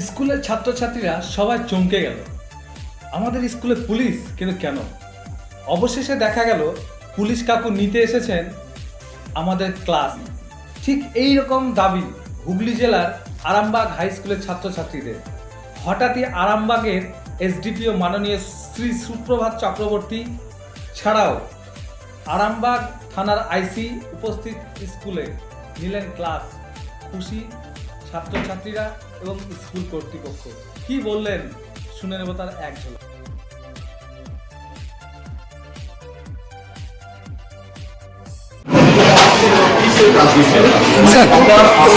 স্কুলের ছাত্রছাত্রীরা সবাই চমকে গেল। আমাদের স্কুলে পুলিশ, কিন্তু কেন? অবশেষে দেখা গেল, পুলিশ কাকু নিতে এসেছেন আমাদের ক্লাস। ঠিক এই রকম দাবি হুগলি জেলার আরামবাগ হাই স্কুলের ছাত্রছাত্রীদের। হঠাৎই আরামবাগের এসডিপিও মাননীয় শ্রী সুপ্রভাত চক্রবর্তী ছাড়াও আরামবাগ থানার আইসি উপস্থিত স্কুলে নিলেন ক্লাস। খুশি ছাত্রছাত্রীরা এবং স্কুল কর্তৃপক্ষ। কি বললেন? শুনে নেব তার এক ঝলক। স্যার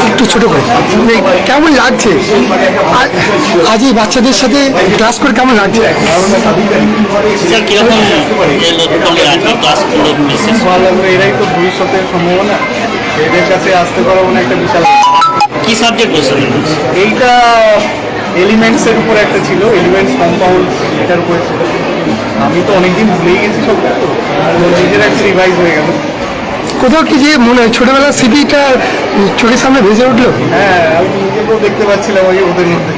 একটু ছোট করে। কেমন লাগছে? আজ এই বাচ্চাদের সাথে ক্লাস করে কেমন লাগছে? এরাই তো ভবিষ্যতের সম্ভাবনা। এদের কাছে আসতে পারো মানে একটা বিশাল কি সাবজেক্ট বলছেন? এইটা এলিমেন্টসের উপর একটা ছিল এলিমেন্টস কম্পাউন্ড এটার উপরে ছিল। আমি তো অনেকদিন ভুলেই গেছি সব তো? নিজের একটা রিভাইজ হয়ে গেল। কোথাও কি যে মনে হয় ছোটবেলার স্মৃতিটা চোখের সামনে ভেসে উঠল? হ্যাঁ আমি নিজেকেও দেখতে পাচ্ছিলাম ওই ওদের মধ্যে।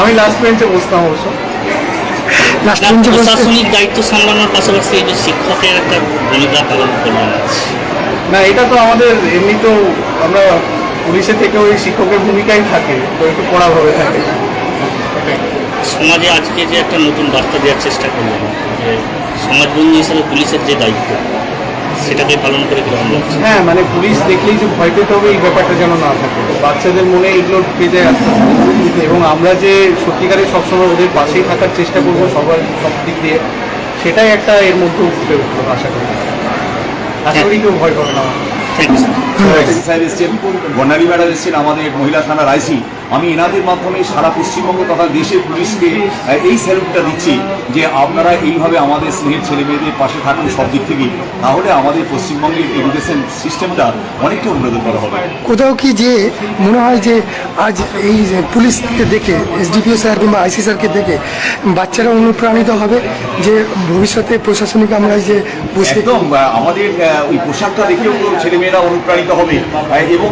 আমি লাস্ট বেঞ্চে বসতাম অবশ্য। প্রশাসনিক দায়িত্ব সামলানোর পাশাপাশি এই যে শিক্ষকের একটা ভূমিকা পালন করলেন। না এটা তো আমাদের এমনি তো আমরা পুলিশে থেকে ওই শিক্ষকের ভূমিকাই থাকে তো একটু কড়াভাবে থাকে। সমাজে আজকে যে একটা নতুন বার্তা দেওয়ার চেষ্টা করলেন যে সমাজবন্ধী হিসেবে পুলিশের যে দায়িত্ব সেটাকে পালন করে কীরকম লাগছে? হ্যাঁ মানে পুলিশ দেখলেই যে ভয় পেতে হবে এই ব্যাপারটা যেন না থাকে। বাচ্চাদের মনে এগুলো ঢুকে যায় আস্তে এবং আমরা যে সত্যিকারে সবসময় ওদের পাশেই থাকার চেষ্টা করব সবার সব দিক দিয়ে সেটাই একটা এর মধ্যে ফুটে উঠল আশা করি। আশা করি কেউ ভয় পাবে না। থ্যাংক ইউ সাহেব এসছেন বর্ণালী ম্যাডাম এসছেন আমাদের মহিলা থানার আইসি। আমি এনাদের মাধ্যমে সারা পশ্চিমবঙ্গ তথা দেশের পুলিশকে এই স্যালুটটা দিচ্ছি যে আপনারা এইভাবে আমাদের স্নেহের ছেলে মেয়েদের পাশে থাকুন সব দিক থেকেই। তাহলে আমাদের পশ্চিমবঙ্গের এডুকেশন সিস্টেমটা অনেকটা উন্নত করা হবে। কোথাও কি যে মনে হয় যে আজ এই পুলিশকে দেখে এসডিপিও স্যার কিংবা আইসি স্যারকে দেখে বাচ্চারা অনুপ্রাণিত হবে যে ভবিষ্যতে প্রশাসনিক আমরা যে একদম আমাদের ওই পোশাকটা দেখেও ছেলেমেয়েরা অনুপ্রাণিত হবে। এবং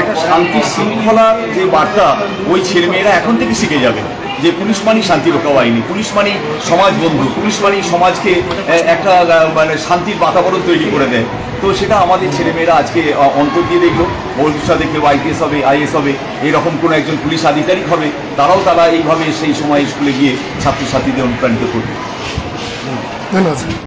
একটা শান্তি শৃঙ্খলার যে বার্তা ওই ছেলেমেয়েরা এখন থেকে শিখে যাবে যে পুলিশ মানি শান্তি রক্ষা বাহিনী, পুলিশ মানি সমাজ বন্ধু, পুলিশ মানি সমাজকে একটা মানে শান্তির বাতাবরণ তৈরি করে দেয়। তো সেটা আমাদের ছেলেমেয়েরা আজকে অন্তর দিয়ে দেখল ভবিষ্যতে কেউ আইপিএস হবে আইএস হবে, এরকম কোনো একজন পুলিশ আধিকারিক হবে, তারাও তারা এইভাবে সেই সময় স্কুলে গিয়ে ছাত্রছাত্রীদের অনুপ্রাণিত করবে। ধন্যবাদ।